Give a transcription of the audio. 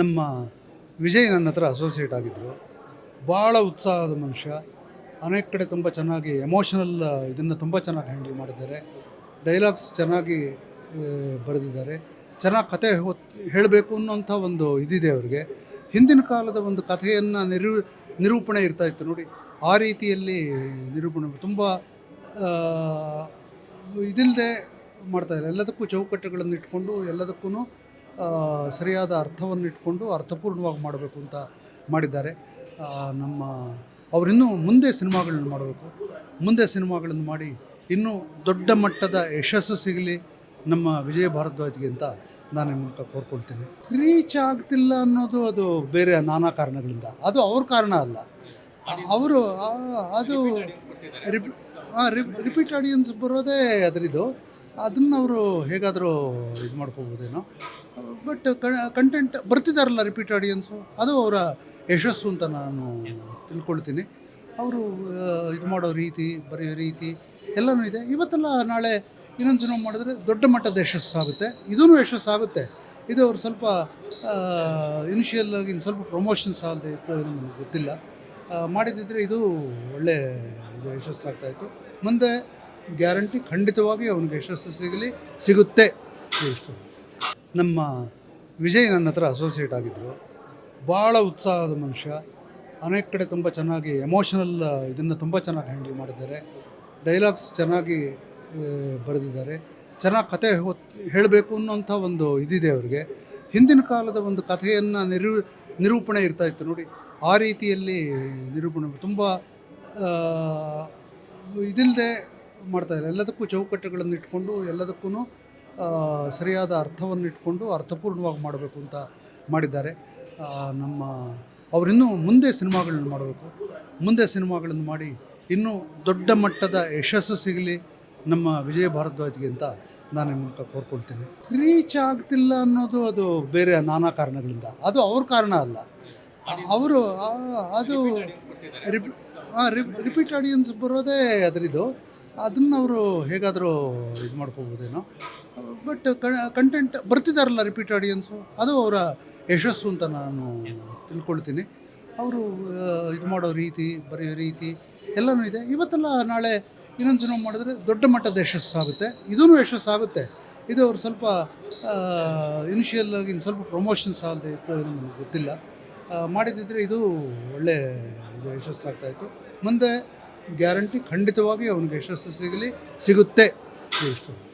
ನಮ್ಮ ವಿಜಯ್ ನನ್ನ ಹತ್ರ ಅಸೋಸಿಯೇಟ್ ಆಗಿದ್ದರು ಭಾಳ ಉತ್ಸಾಹದ ಮನುಷ್ಯ. ಅನೇಕ ಕಡೆ ತುಂಬ ಚೆನ್ನಾಗಿ ಎಮೋಷನಲ್ ಇದನ್ನು ತುಂಬ ಚೆನ್ನಾಗಿ ಹ್ಯಾಂಡಲ್ ಮಾಡಿದ್ದಾರೆ. ಡೈಲಾಗ್ಸ್ ಚೆನ್ನಾಗಿ ಬರೆದಿದ್ದಾರೆ. ಚೆನ್ನಾಗಿ ಕತೆ ಹೇಳಬೇಕು ಅನ್ನೋಂಥ ಒಂದು ಇದಿದೆ ಅವರಿಗೆ. ಹಿಂದಿನ ಕಾಲದ ಒಂದು ಕಥೆಯನ್ನು ನಿರೂ, ನಿರೂಪಣೆ ಇರ್ತಾ ಇತ್ತು ನೋಡಿ. ಆ ರೀತಿಯಲ್ಲಿ ನಿರೂಪಣೆ, ತುಂಬ ಇದಿಲ್ಲದೆ ಮಾಡ್ತಾಯಿದ್ದಾರೆ ಎಲ್ಲದಕ್ಕೂ ಚೌಕಟ್ಟುಗಳನ್ನು ಇಟ್ಕೊಂಡು ಎಲ್ಲದಕ್ಕೂ ಸರಿಯಾದ ಅರ್ಥವನ್ನು ಇಟ್ಕೊಂಡು ಅರ್ಥಪೂರ್ಣವಾಗಿ ಮಾಡಬೇಕು ಅಂತ ಮಾಡಿದ್ದಾರೆ. ನಮ್ಮ, ಅವರಿನ್ನೂ ಮುಂದೆ ಸಿನಿಮಾಗಳನ್ನು ಮಾಡಬೇಕು. ಮುಂದೆ ಸಿನಿಮಾಗಳನ್ನು ಮಾಡಿ ಇನ್ನೂ ದೊಡ್ಡ ಮಟ್ಟದ ಯಶಸ್ಸು ಸಿಗಲಿ ನಮ್ಮ ವಿಜಯ ಭಾರದ್ವಾಜ್ಗೆ ಅಂತ ನಾನು ಮೂಲಕ ಕೋರ್ಕೊಳ್ತೀನಿ. ರೀಚ್ ಆಗ್ತಿಲ್ಲ ಅನ್ನೋದು ಅದು ಬೇರೆ ನಾನಾ ಕಾರಣಗಳಿಂದ. ಅದು ಅವ್ರ ಕಾರಣ ಅಲ್ಲ. ಅವರು ಅದು ರಿಪಿ ರಿಪೀಟ್ ಆಡಿಯನ್ಸ್ ಬರೋದೇ ಅದರಿದು. ಅದನ್ನು ಅವರು ಹೇಗಾದರೂ ಇದು ಮಾಡ್ಕೋಬೋದೇನೋ. ಬಟ್ ಕಂಟೆಂಟ್ ಬರ್ತಿದ್ದಾರಲ್ಲ ರಿಪೀಟ್ ಆಡಿಯನ್ಸು ಅದು ಅವರ ಯಶಸ್ಸು ಅಂತ ನಾನು ತಿಳ್ಕೊಳ್ತೀನಿ. ಅವರು ಇದು ಮಾಡೋ ರೀತಿ, ಬರೆಯೋ ರೀತಿ ಎಲ್ಲನೂ ಇದೆ. ಇವತ್ತೆಲ್ಲ ನಾಳೆ ಇನ್ನೊಂದು ಸಿನಿಮಾ ಮಾಡಿದ್ರೆ ದೊಡ್ಡ ಮಟ್ಟದ ಯಶಸ್ಸಾಗುತ್ತೆ ಇದೂ ಯಶಸ್ಸಾಗುತ್ತೆ ಇದು ಅವ್ರು ಸ್ವಲ್ಪ ಇನಿಷಿಯಲ್ ಆಗಿ ಸ್ವಲ್ಪ ಪ್ರಮೋಷನ್ಸ್ ಆಗದೆ ಇತ್ತು ಏನೋ ನನಗೆ ಗೊತ್ತಿಲ್ಲ. ಮಾಡಿದ್ದಿದ್ರೆ ಇದು ಒಳ್ಳೆ ಇದು ಯಶಸ್ಸಾಗ್ತಾಯಿತ್ತು ಮುಂದೆ ಗ್ಯಾರಂಟಿ ಖಂಡಿತವಾಗಿ ಅವನಿಗೆ ಯಶಸ್ಸು ಸಿಗಲಿ, ಸಿಗುತ್ತೆ. ನಮ್ಮ ವಿಜಯ್ ನನ್ನ ಹತ್ರ ಅಸೋಸಿಯೇಟ್ ಆಗಿದ್ದರು ಭಾಳ ಉತ್ಸಾಹದ ಮನುಷ್ಯ. ಅನೇಕ ಕಡೆ ತುಂಬ ಚೆನ್ನಾಗಿ ಎಮೋಷನಲ್ ಇದನ್ನು ತುಂಬ ಚೆನ್ನಾಗಿ ಹ್ಯಾಂಡಲ್ ಮಾಡಿದ್ದಾರೆ. ಡೈಲಾಗ್ಸ್ ಚೆನ್ನಾಗಿ ಬರೆದಿದ್ದಾರೆ. ಚೆನ್ನಾಗಿ ಕತೆ ಹೇಳಬೇಕು ಅನ್ನೋಂಥ ಒಂದು ಇದಿದೆ ಅವರಿಗೆ. ಹಿಂದಿನ ಕಾಲದ ಒಂದು ಕಥೆಯನ್ನು ನಿರೂ, ನಿರೂಪಣೆ ಇರ್ತಾ ಇತ್ತು ನೋಡಿ. ಆ ರೀತಿಯಲ್ಲಿ ನಿರೂಪಣೆ ತುಂಬ ಇದಿಲ್ಲದೆ ಮಾಡ್ತಾಯಿದ್ದಾರೆ ಎಲ್ಲದಕ್ಕೂ ಚೌಕಟ್ಟುಗಳನ್ನು ಇಟ್ಕೊಂಡು ಎಲ್ಲದಕ್ಕೂ ಸರಿಯಾದ ಅರ್ಥವನ್ನು ಇಟ್ಕೊಂಡು ಅರ್ಥಪೂರ್ಣವಾಗಿ ಮಾಡಬೇಕು ಅಂತ ಮಾಡಿದ್ದಾರೆ. ನಮ್ಮ, ಅವರಿನ್ನೂ ಮುಂದೆ ಸಿನಿಮಾಗಳನ್ನು ಮಾಡಬೇಕು. ಮುಂದೆ ಸಿನಿಮಾಗಳನ್ನು ಮಾಡಿ ಇನ್ನೂ ದೊಡ್ಡ ಮಟ್ಟದ ಯಶಸ್ಸು ಸಿಗಲಿ ನಮ್ಮ ವಿಜಯ ಭಾರದ್ವಾಜ್ಗೆ ಅಂತ ನಾನು ಮೂಲಕ ಕೋರ್ಕೊಳ್ತೀನಿ. ರೀಚ್ ಆಗ್ತಿಲ್ಲ ಅನ್ನೋದು ಅದು ಬೇರೆ ನಾನಾ ಕಾರಣಗಳಿಂದ. ಅದು ಅವ್ರ ಕಾರಣ ಅಲ್ಲ. ಅವರು ಅದು ರಿಪಿ ರಿಪೀಟ್ ಆಡಿಯನ್ಸ್ ಬರೋದೇ ಅದರಿದು ಅದನ್ನು ಅವರು ಹೇಗಾದರೂ ಇದು ಮಾಡ್ಕೋಬೋದೇನೋ. ಬಟ್ ಕಂಟೆಂಟ್ ಬರ್ತಿದ್ದಾರಲ್ಲ ರಿಪೀಟ್ ಆಡಿಯನ್ಸು ಅದು ಅವರ ಯಶಸ್ಸು ಅಂತ ನಾನು ತಿಳ್ಕೊಳ್ತೀನಿ. ಅವರು ಇದು ಮಾಡೋ ರೀತಿ, ಬರೆಯೋ ರೀತಿ ಎಲ್ಲನೂ ಇದೆ. ಇವತ್ತೆಲ್ಲ ನಾಳೆ ಇನ್ನೊಂದು ಸಿನಿಮಾ ಮಾಡಿದ್ರೆ ದೊಡ್ಡ ಮಟ್ಟದ ಯಶಸ್ಸಾಗುತ್ತೆ ಇದೂ ಯಶಸ್ಸಾಗುತ್ತೆ ಇದು ಅವ್ರು ಸ್ವಲ್ಪ ಇನಿಷಿಯಲ್ ಆಗಿ ಸ್ವಲ್ಪ ಪ್ರಮೋಷನ್ಸ್ ಆಗದೆ ಇತ್ತು ಏನೋ ನನಗೆ ಗೊತ್ತಿಲ್ಲ. ಮಾಡಿದ್ದಿದ್ರೆ ಇದು ಒಳ್ಳೆ, ಇದು ಯಶಸ್ಸಾಗ್ತಾಯಿತ್ತು ಮುಂದೆ ಗ್ಯಾರಂಟಿ ಖಂಡಿತವಾಗಿ ಅವನಿಗೆ ಯಶಸ್ಸು ಸಿಗಲಿ ಸಿಗುತ್ತೆ. ಇಷ್ಟು.